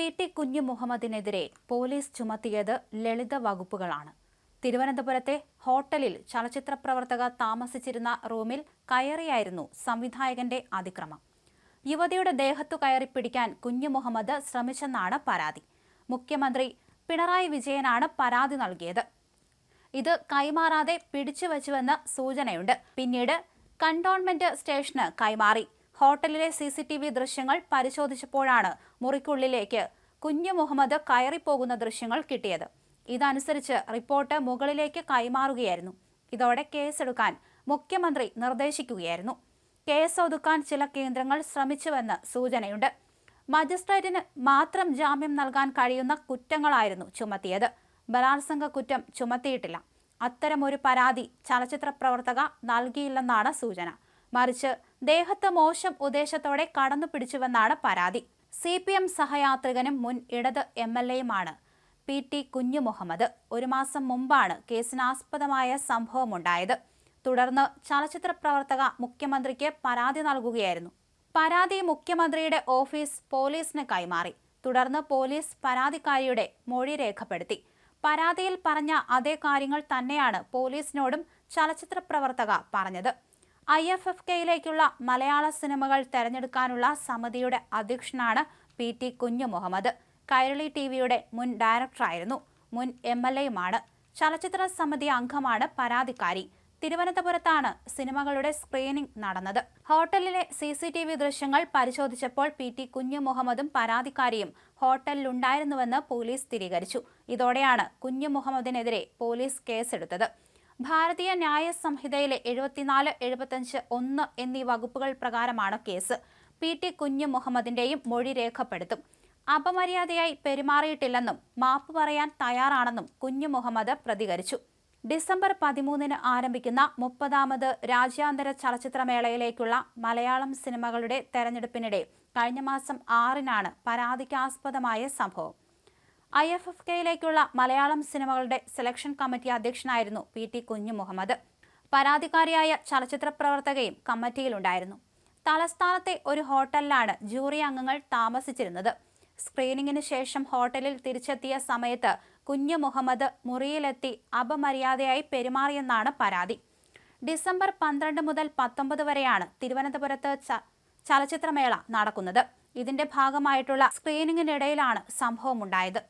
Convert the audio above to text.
P T കുഞ്ഞു മുഹമ്മദിനെതിരെ police ചുമത്തിയത് ലളിത വകുപ്പുകളാണ്. തിരുവനന്തപുരത്തെ ഹോട്ടലിൽ ചലച്ചിത്ര പ്രവർത്തക താമസിച്ചിരുന്ന റൂമിൽ കയറിയായിരുന്നു സംവിധായകന്റെ അതിക്രമം. യുവതിയുടെ ദേഹത്തു കയറി പിടിക്കാൻ കുഞ്ഞു മുഹമ്മദ് ശ്രമിച്ചെന്നാണ് പരാതി. മുഖ്യമന്ത്രി പിണറായി വിജയനാണ് പരാതി നൽകിയത്. ഇത് കൈമാറാതെ പിടിച്ചു വച്ചുവെന്ന് സൂചനയുണ്ട്. പിന്നീട് കണ്ടോൺമെന്റ് സ്റ്റേഷന് കൈമാറി. ഹോട്ടലിലെ സി സി ടി വി ദൃശ്യങ്ങൾ പരിശോധിച്ചപ്പോഴാണ് മുറിക്കുള്ളിലേക്ക് കുഞ്ഞു മുഹമ്മദ് കയറിപ്പോകുന്ന ദൃശ്യങ്ങൾ കിട്ടിയത്. ഇതനുസരിച്ച് റിപ്പോർട്ട് മുകളിലേക്ക് കൈമാറുകയായിരുന്നു. ഇതോടെ കേസെടുക്കാൻ മുഖ്യമന്ത്രി നിർദ്ദേശിക്കുകയായിരുന്നു. കേസ് ഒതുക്കാൻ ചില കേന്ദ്രങ്ങൾ ശ്രമിച്ചുവെന്ന് സൂചനയുണ്ട്. മജിസ്ട്രേറ്റിന് മാത്രം ജാമ്യം നൽകാൻ കഴിയുന്ന കുറ്റങ്ങളായിരുന്നു ചുമത്തിയത്. ബലാത്സംഗ കുറ്റം ചുമത്തിയിട്ടില്ല. അത്തരമൊരു പരാതി ചലച്ചിത്ര പ്രവർത്തക നൽകിയില്ലെന്നാണ് സൂചന. മറിച്ച് ദേഹത്ത് മോശം ഉദ്ദേശത്തോടെ കടന്നു പിടിച്ചുവെന്നാണ് പരാതി. സി പി എം സഹയാത്രികനും മുൻ ഇടത് എം എൽ എയുമാണ് പി ടി കുഞ്ഞു മുഹമ്മദ് ഒരു മാസം മുമ്പാണ് കേസിനാസ്പദമായ സംഭവമുണ്ടായത്. തുടർന്ന് ചലച്ചിത്ര പ്രവർത്തക മുഖ്യമന്ത്രിക്ക് പരാതി നൽകുകയായിരുന്നു. പരാതി മുഖ്യമന്ത്രിയുടെ ഓഫീസ് പോലീസിന് കൈമാറി. തുടർന്ന് പോലീസ് പരാതിക്കാരിയുടെ മൊഴി രേഖപ്പെടുത്തി. പരാതിയിൽ പറഞ്ഞ അതേ കാര്യങ്ങൾ തന്നെയാണ് പോലീസിനോടും ചലച്ചിത്ര പ്രവർത്തക പറഞ്ഞത്. ഐ എഫ് എഫ് കെയിലേക്കുള്ള മലയാള സിനിമകൾ തെരഞ്ഞെടുക്കാനുള്ള സമിതിയുടെ അധ്യക്ഷനാണ് പി ടി കുഞ്ഞു മുഹമ്മദ് കൈരളി ടി വിയുടെ മുൻ ഡയറക്ടറായിരുന്നു. മുൻ എം എൽ എയുമാണ്. ചലച്ചിത്ര സമിതി അംഗമാണ് പരാതിക്കാരി. തിരുവനന്തപുരത്താണ് സിനിമകളുടെ സ്ക്രീനിംഗ് നടന്നത്. ഹോട്ടലിലെ സി സി ടി വി ദൃശ്യങ്ങൾ പരിശോധിച്ചപ്പോൾ പി ടി കുഞ്ഞു മുഹമ്മദും പരാതിക്കാരിയും ഹോട്ടലിലുണ്ടായിരുന്നുവെന്ന് പോലീസ് സ്ഥിരീകരിച്ചു. ഇതോടെയാണ് കുഞ്ഞു മുഹമ്മദിനെതിരെ പോലീസ് കേസെടുത്തത്. ഭാരതീയ ന്യായ സംഹിതയിലെ എഴുപത്തിനാല് എഴുപത്തഞ്ച് ഒന്ന് എന്നീ വകുപ്പുകൾ പ്രകാരമാണ് കേസ്. പി ടി കുഞ്ഞു മുഹമ്മദിന്റെയും മൊഴി രേഖപ്പെടുത്തും. അപമര്യാദയായി പെരുമാറിയിട്ടില്ലെന്നും മാപ്പ് പറയാൻ തയ്യാറാണെന്നും കുഞ്ഞു മുഹമ്മദ് പ്രതികരിച്ചു. ഡിസംബർ പതിമൂന്നിന് ആരംഭിക്കുന്ന മുപ്പതാമത് രാജ്യാന്തര ചലച്ചിത്രമേളയിലേക്കുള്ള മലയാളം സിനിമകളുടെ തെരഞ്ഞെടുപ്പിനിടെ കഴിഞ്ഞ മാസം ആറിനാണ് പരാതിക്കാസ്പദമായ സംഭവം. ഐ എഫ് എഫ് കെയിലേക്കുള്ള മലയാളം സിനിമകളുടെ സെലക്ഷൻ കമ്മിറ്റി അധ്യക്ഷനായിരുന്നു പി ടി കുഞ്ഞു മുഹമ്മദ് പരാതിക്കാരിയായ ചലച്ചിത്ര പ്രവർത്തകയും കമ്മിറ്റിയിലുണ്ടായിരുന്നു. തലസ്ഥാനത്തെ ഒരു ഹോട്ടലിലാണ് ജൂറി അംഗങ്ങൾ താമസിച്ചിരുന്നത്. സ്ക്രീനിങ്ങിന് ശേഷം ഹോട്ടലിൽ തിരിച്ചെത്തിയ സമയത്ത് കുഞ്ഞു മുഹമ്മദ് മുറിയിലെത്തി അപമര്യാദയായി പെരുമാറിയെന്നാണ് പരാതി. ഡിസംബർ പന്ത്രണ്ട് മുതൽ പത്തൊമ്പത് വരെയാണ് തിരുവനന്തപുരത്ത് ചലച്ചിത്രമേള നടക്കുന്നത്. ഇതിന്റെ ഭാഗമായിട്ടുള്ള സ്ക്രീനിങ്ങിനിടയിലാണ് സംഭവമുണ്ടായത്.